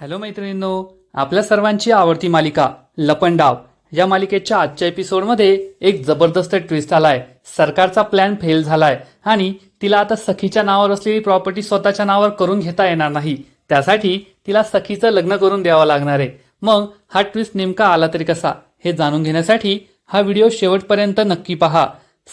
Hello मैत्रिणींनो आपल्या सर्वांची आवडती मालिका लपंडाव या मालिकेच्या आजच्या एपिसोडमध्ये एक जबरदस्त ट्विस्ट आलाय. सरकारचा प्लॅन फेल झालाय आणि तिला आता सखीच्या नावावर असलेली प्रॉपर्टी स्वतःच्या नावावर करून घेता येणार नाही. त्यासाठी तिला सखीचं लग्न करून द्यावं लागणार आहे. मग हा ट्विस्ट नेमका आला तरी कसा? हे जाणून घेण्यासाठी हा व्हिडिओ शेवटपर्यंत नक्की पहा.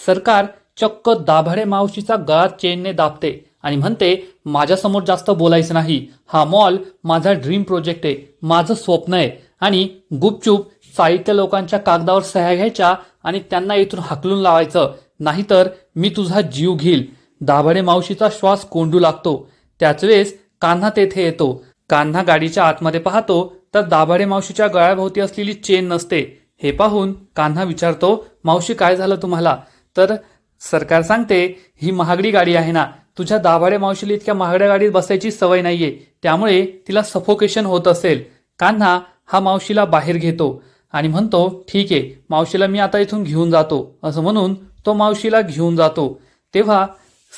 सरकार चक्क दाभाडे मावशीचा गळा चेनने दाबते. आणि म्हणते माझ्यासमोर जास्त बोलायचं नाही. हा मॉल माझा ड्रीम प्रोजेक्ट आहे. माझं स्वप्न आहे. आणि गुपचूप साहित्य लोकांच्या कागदावर सह्या घ्यायच्या आणि त्यांना इथून हाकलून लावायचं. नाहीतर मी तुझा जीव घेईल. दाभाडे मावशीचा श्वास कोंडू लागतो. त्याच वेळेस कान्हा तेथे येतो. कान्हा गाडीच्या आतमध्ये पाहतो तर दाभाडे मावशीच्या गळ्याभोवती असलेली चेन नसते. हे पाहून कान्हा विचारतो मावशी काय झालं तुम्हाला? तर सरकार सांगते ही महागडी गाडी आहे ना. तुझ्या दाभाडे मावशीला इतक्या महागड्या गाडीत बसायची सवय नाहीये. त्यामुळे तिला सफोकेशन होत असेल. कान्हा हा मावशीला बाहेर घेतो आणि म्हणतो ठीक आहे मावशीला मी आता इथून घेऊन जातो. असं म्हणून तो मावशीला घेऊन जातो. तेव्हा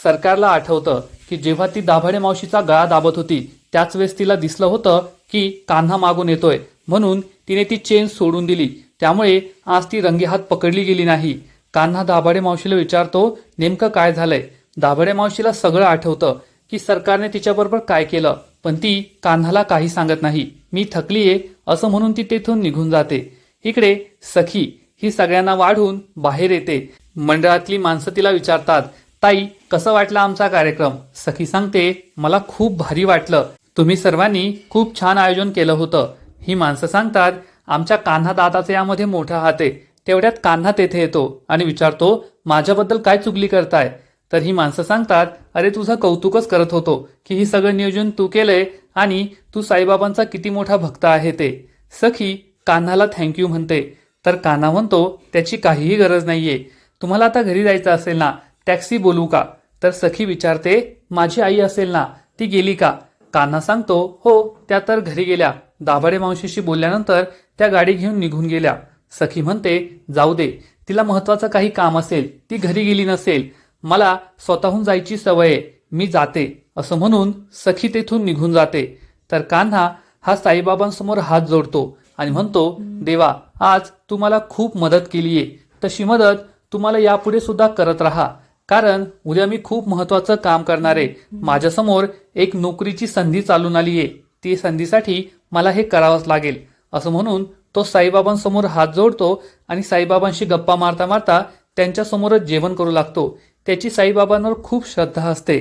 सरकारला आठवतं की जेव्हा ती दाभाडे मावशीचा गळा दाबत होती त्याच वेळेस तिला दिसलं होतं की कान्हा मागून येतोय. म्हणून तिने ती चेन सोडून दिली. त्यामुळे आज ती रंगेहात पकडली गेली नाही. कान्हा दाभाडे मावशीला विचारतो नेमकं काय झालंय? दाभडे मावशीला सगळं आठवतं की सरकारने तिच्याबरोबर काय केलं पण ती कान्हाला काही सांगत नाही. मी थकलीये असं म्हणून ती तेथून निघून जाते. इकडे सखी ही सगळ्यांना वाढून बाहेर येते. मंडळातली माणसं तिला विचारतात ताई कसं वाटलं आमचा कार्यक्रम? सखी सांगते मला खूप भारी वाटलं. तुम्ही सर्वांनी खूप छान आयोजन केलं होतं. ही माणसं सांगतात आमच्या कान्हा दादाचा यामध्ये मोठा हात आहे. तेवढ्यात कान्हा तेथे येतो आणि विचारतो माझ्याबद्दल काय चुगली करताय? तर ही माणसं सांगतात अरे तुझं कौतुकच करत होतो की ही सगळं नियोजन तू केलंय आणि तू साईबाबांचा किती मोठा भक्त आहे ते. सखी कान्हाला थँक्यू म्हणते. तर कान्हा म्हणतो त्याची काहीही गरज नाहीये. तुम्हाला आता घरी जायचं असेल ना टॅक्सी बोलू का? तर सखी विचारते माझी आई असेल ना ती गेली का? कान्हा सांगतो हो त्या तर घरी गेल्या. दाभाडे मावशीशी बोलल्यानंतर त्या गाडी घेऊन निघून गेल्या. सखी म्हणते जाऊ दे. तिला महत्वाचं काही काम असेल ती घरी गेली नसेल. मला स्वतःहून जायची सवय आहे मी जाते. असं म्हणून सखी तेथून निघून जाते. तर कान्हा हा साईबाबांसमोर हात जोडतो आणि म्हणतो देवा आज तू मला खूप मदत केली आहे तशी मदत तुम्हाला यापुढे सुद्धा करत राहा. कारण उद्या मी खूप महत्वाचं काम करणार आहे. माझ्यासमोर एक नोकरीची संधी चालून आली आहे ती संधीसाठी मला हे करावंच लागेल. असं म्हणून तो साईबाबांसमोर हात जोडतो आणि साईबाबांशी गप्पा मारता मारता त्यांच्यासमोरच जेवण करू लागतो. त्याची साईबाबांवर खूप श्रद्धा असते.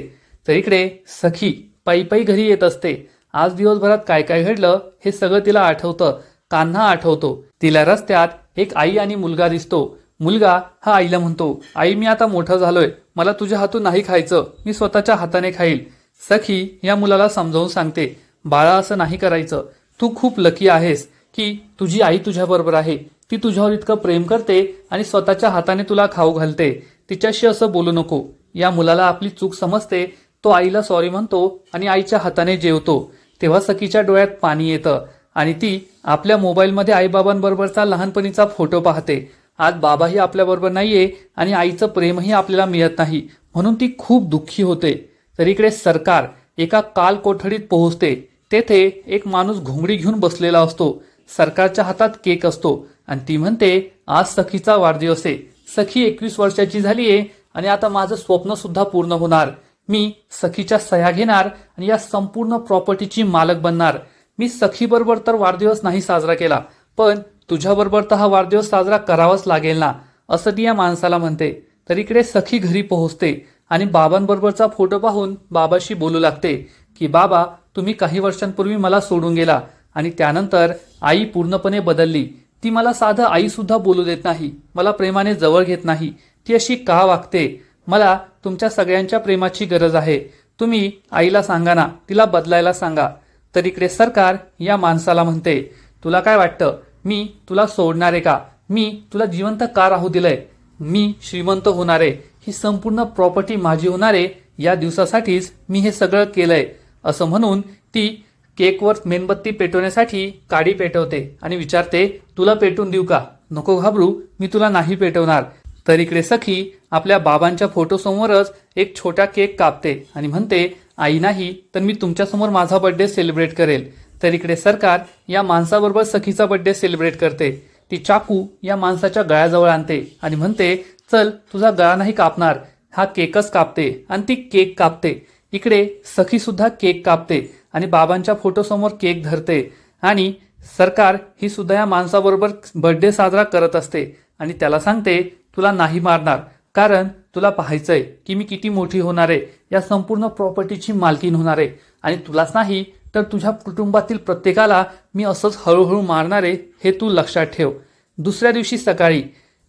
तर इकडे सखी पायी पायी घरी येत असते. आज दिवसभरात काय काय घडलं हे सगळं तिला आठवतं. कान्हा आठवतो. तिला रस्त्यात एक आई आणि मुलगा दिसतो. मुलगा हा आईला म्हणतो आई मी आता मोठा झालोय. मला तुझ्या हातून नाही खायचं. मी स्वतःच्या हाताने खाईल. सखी या मुलाला समजावून सांगते बाळा असं नाही करायचं. तू खूप लकी आहेस की तुझी आई तुझ्याबरोबर आहे. ती तुझ्यावर इतकं प्रेम करते आणि स्वतःच्या हाताने तुला खाऊ घालते. तिच्याशी असं बोलू नको. या मुलाला आपली चूक समजते तो आईला सॉरी म्हणतो आणि आईच्या हाताने जेवतो. तेव्हा सखीच्या डोळ्यात पाणी येतं आणि ती आपल्या मोबाईलमध्ये आईबाबांबरोबरचा लहानपणीचा फोटो पाहते. आज बाबाही आपल्याबरोबर नाहीये आणि आईचं प्रेमही आपल्याला मिळत नाही. म्हणून ती खूप दुःखी होते. तर इकडे सरकार एका काल कोठडीत पोहोचते. तेथे एक माणूस घोंगडी घेऊन बसलेला असतो. सरकारच्या हातात केक असतो आणि ती म्हणते आज सखीचा वाढदिवस आहे. सखी एकवीस वर्षाची झाली आहे आणि आता माझं स्वप्न सुद्धा पूर्ण होणार. मी सखीच्या सह्या घेणार आणि या संपूर्ण प्रॉपर्टीची मालक बनणार. मी सखीबरोबर तर वाढदिवस नाही साजरा केला पण तुझ्याबरोबर तर हा वाढदिवस साजरा करावाच लागेल ना असं ती या माणसाला म्हणते. तर इकडे सखी घरी पोहोचते आणि बाबांबरोबरचा फोटो पाहून बाबाशी बोलू लागते की बाबा तुम्ही काही वर्षांपूर्वी मला सोडून गेला आणि त्यानंतर आई पूर्णपणे बदलली. ती मला साधं आईसुद्धा बोलू देत नाही मला प्रेमाने जवळ घेत नाही ती अशी का वागते? मला तुमच्या सगळ्यांच्या प्रेमाची गरज आहे. तुम्ही आईला सांगा ना तिला बदलायला सांगा. तर इकडे सरकार या माणसाला म्हणते तुला काय वाटतं? मी तुला सोडणार आहे का? मी तुला जिवंत का राहू दिलंय? मी श्रीमंत होणार? आहे ही संपूर्ण प्रॉपर्टी माझी होणारे या दिवसासाठीच मी हे सगळं केलंय. असं म्हणून ती केकवर मेणबत्ती पेटवण्यासाठी काडी पेटवते आणि विचारते तुला पेटून देऊ का? नको घाबरू मी तुला नाही पेटवणार. तर इकडे सखी आपल्या बाबांच्या फोटोसमोरच एक छोटा केक कापते आणि म्हणते आई नाही तर मी तुमच्यासमोर माझा बर्थडे सेलिब्रेट करेल. तर इकडे सरकार या माणसाबरोबर सखीचा बर्थडे सेलिब्रेट करते. ती चाकू या माणसाच्या गळ्याजवळ आणते आणि म्हणते चल तुझा गळा नाही कापणार. हा केकच कापते आणि ती केक कापते. इकडे सखी सुद्धा केक कापते. आणि बाबांच्या फोटोसमोर केक धरते आणि सरकार ही सुद्धा या माणसाबरोबर बर्थडे साजरा करत असते आणि त्याला सांगते तुला नाही मारणार कारण तुला पाहायचंय की मी किती मोठी होणार आहे. या संपूर्ण प्रॉपर्टीची मालकीन होणार आहे. आणि तुलाच नाही तर तुझ्या कुटुंबातील प्रत्येकाला मी असंच हळूहळू मारणार आहे हे तू लक्षात ठेव. दुसऱ्या दिवशी सकाळी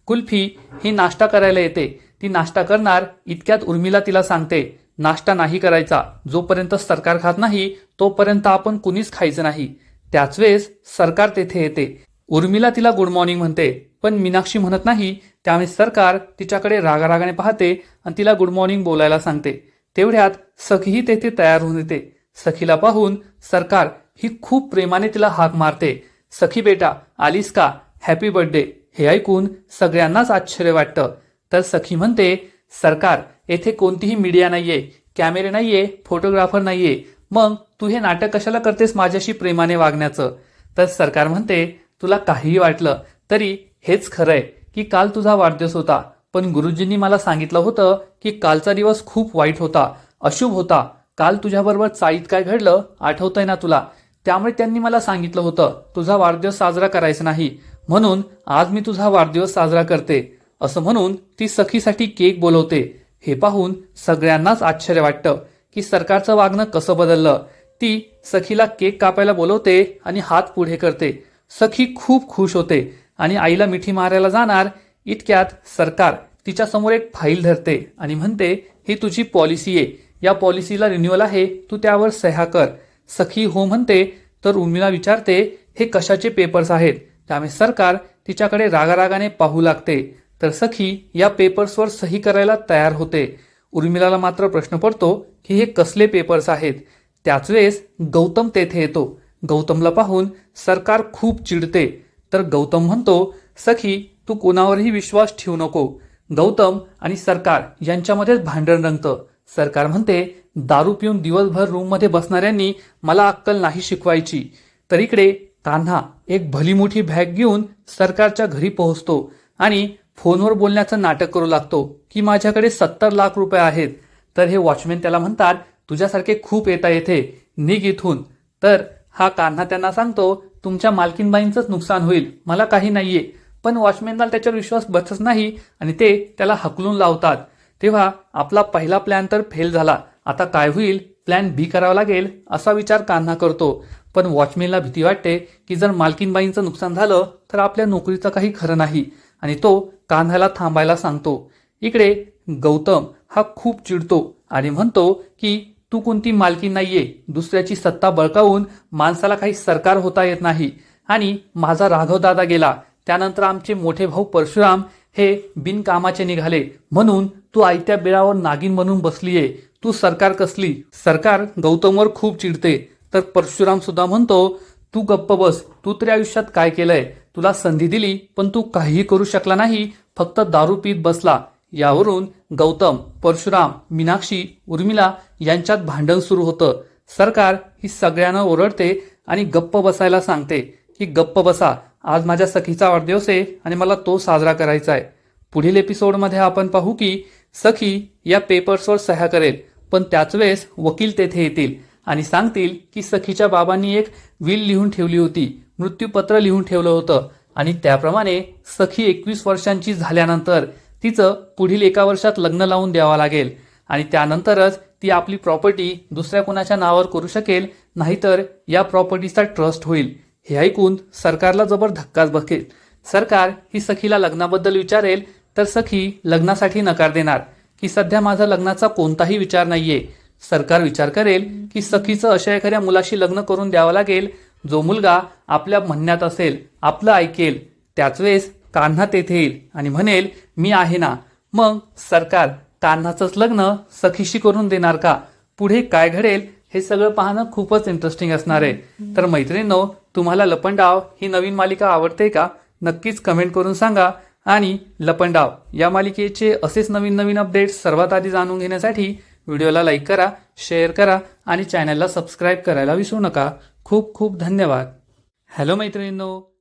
कुल्फी ही नाश्ता करायला येते. ती नाश्ता करणार इतक्यात उर्मिला तिला सांगते नाश्ता नाही करायचा. जोपर्यंत सरकार खात नाही तोपर्यंत आपण कुणीच खायचं नाही. त्याच वेळेस सरकार तेथे येते. उर्मिला तिला गुड मॉर्निंग म्हणते. पण मीनाक्षी म्हणत नाही. त्यामुळे सरकार तिच्याकडे रागारागाने पाहते आणि तिला गुड मॉर्निंग बोलायला सांगते. तेवढ्यात सखीही तेथे तयार होऊन येते. सखीला पाहून सरकार ही खूप प्रेमाने तिला हाक मारते. सखी बेटा आलीस का? हॅपी बर्थडे हे ऐकून सगळ्यांनाच आश्चर्य वाटतं. तर सखी म्हणते सरकार येथे कोणतीही मीडिया नाहीये कॅमेरे नाहीये फोटोग्राफर नाहीये. मग तू हे नाटक कशाला करतेस माझ्याशी प्रेमाने वागण्याचं? तर सरकार म्हणते तुला काहीही वाटलं तरी हेच खरंय की काल तुझा वाढदिवस होता. पण गुरुजींनी मला सांगितलं होतं की कालचा दिवस खूप वाईट होता अशुभ होता. काल तुझ्याबरोबर चाळीत काय घडलं आठवतंय ना तुला. त्यामुळे त्यांनी मला सांगितलं होतं तुझा वाढदिवस साजरा करायचा नाही. म्हणून आज मी तुझा वाढदिवस साजरा करते. असं म्हणून ती सखीसाठी केक बोलवते. हे पाहून सगळ्यांनाच आश्चर्य वाटतं की सरकारचं वागणं कसं बदललं. ती सखीला केक कापायला बोलवते आणि हात पुढे करते. सखी खूप खुश होते आणि आईला मिठी मारायला जाणार. इतक्यात सरकार तिच्या समोर एक फाईल धरते आणि म्हणते ही तुझी पॉलिसी आहे. या पॉलिसीला रिन्युअल आहे. तू त्यावर सह्या कर. सखी हो म्हणते तर उर्मिला विचारते हे कशाचे पेपर्स आहेत? त्यामुळे सरकार तिच्याकडे रागारागाने पाहू लागते. तर सखी या पेपर्सवर सही करायला तयार होते. उर्मिलाला मात्र प्रश्न पडतो की हे कसले पेपर्स आहेत? त्याच वेळेस गौतम तेथे येतो. गौतमला पाहून सरकार खूप चिडते. तर गौतम म्हणतो सखी तू कोणावरही विश्वास ठेवू नको. गौतम आणि सरकार यांच्यामध्येच भांडण रंगतं. सरकार म्हणते दारू पिऊन दिवसभर रूममध्ये बसणाऱ्यांनी मला अक्कल नाही शिकवायची. तर इकडे तान्हा एक भली मोठी बॅग घेऊन सरकारच्या घरी पोहोचतो आणि फोनवर बोलण्याचं नाटक करू लागतो की माझ्याकडे सत्तर लाख रुपये आहेत. तर हे वॉचमॅन त्याला म्हणतात तुझ्यासारखे खूप येता येथे निघ इथून. तर हा कान्हा त्यांना सांगतो तुमच्या मालकीनबाईंचंच नुकसान होईल. मला काही नाहीये. पण वॉचमॅनला त्याच्यावर विश्वास बसत नाही आणि ते त्याला हकलून लावतात. तेव्हा आपला पहिला प्लॅन तर फेल झाला. आता काय होईल? प्लॅन बी करावा लागेल असा विचार कान्हा करतो. पण वॉचमॅनला भीती वाटते की जर मालकीनबाईंचं नुकसान झालं तर आपल्या नोकरीचं काही खरं नाही. आणि तो कान्हाला थांबायला सांगतो. इकडे गौतम हा खूप चिडतो आणि म्हणतो की तू कोणती मालकी नाहीये. दुसऱ्याची सत्ता बळकावून माणसाला काही सरकार होता येत नाही. आणि माझा राघवदादा गेला. त्यानंतर आमचे मोठे भाऊ परशुराम हे बिनकामाचे निघाले. म्हणून तू आयत्या बिळावर नागिन बनून बसलीये. तू सरकार कसली? सरकार गौतमवर खूप चिडते. तर परशुराम सुद्धा म्हणतो तू गप्प बस. तू तरी आयुष्यात काय केलंय? तुला संधी दिली पण तू काहीही करू शकला नाही फक्त दारू पीत बसला. यावरून गौतम परशुराम मीनाक्षी उर्मिला यांच्यात भांडण सुरू होतं. सरकार ही सगळ्यांना ओरडते आणि गप्प बसायला सांगते की गप्प बसा. आज माझ्या सखीचा वाढदिवस आहे आणि मला तो साजरा करायचा आहे. पुढील एपिसोडमध्ये आपण पाहू की सखी या पेपर्सवर सह्या करेल पण त्याच वेळेस वकील तेथे येतील आणि सांगतील की सखीच्या बाबांनी एक विल लिहून ठेवली होती. मृत्यूपत्र लिहून ठेवलं होतं. आणि त्याप्रमाणे सखी एकवीस वर्षांची झाल्यानंतर तिचं पुढील एका वर्षात लग्न लावून द्यावं लागेल. आणि त्यानंतरच ती आपली प्रॉपर्टी दुसऱ्या कुणाच्या नावावर करू शकेल नाहीतर या प्रॉपर्टीचा ट्रस्ट होईल. हे ऐकून सरकारला जबर धक्काच बसेल. सरकार ही सखीला लग्नाबद्दल विचारेल तर सखी लग्नासाठी नकार देणार. की सध्या माझा लग्नाचा कोणताही विचार नाहीये. सरकार विचार करेल की सखीचं अशा एखाद्या मुलाशी लग्न करून द्यावं लागेल जो मुलगा आपल्या म्हणण्यात असेल आपलं ऐकेल त्याच वेळेस कान्हा तेथे येईल आणि म्हणेल मी आहे ना. मग सरकार कान्हाचंच लग्न सखीशी करून देणार का? पुढे काय घडेल हे सगळं पाहणं खूपच इंटरेस्टिंग असणार आहे. तर मैत्रिणींनो तुम्हाला लपंडाव ही नवीन मालिका आवडते का? नक्कीच कमेंट करून सांगा. आणि लपंडाव या मालिकेचे असेच नवीन नवीन अपडेट्स सर्वात आधी जाणून घेण्यासाठी व्हिडिओला लाईक करा शेअर करा आणि चॅनलला सबस्क्राईब करायला विसरू नका. खूप खूप धन्यवाद. हॅलो मैत्रिणींनो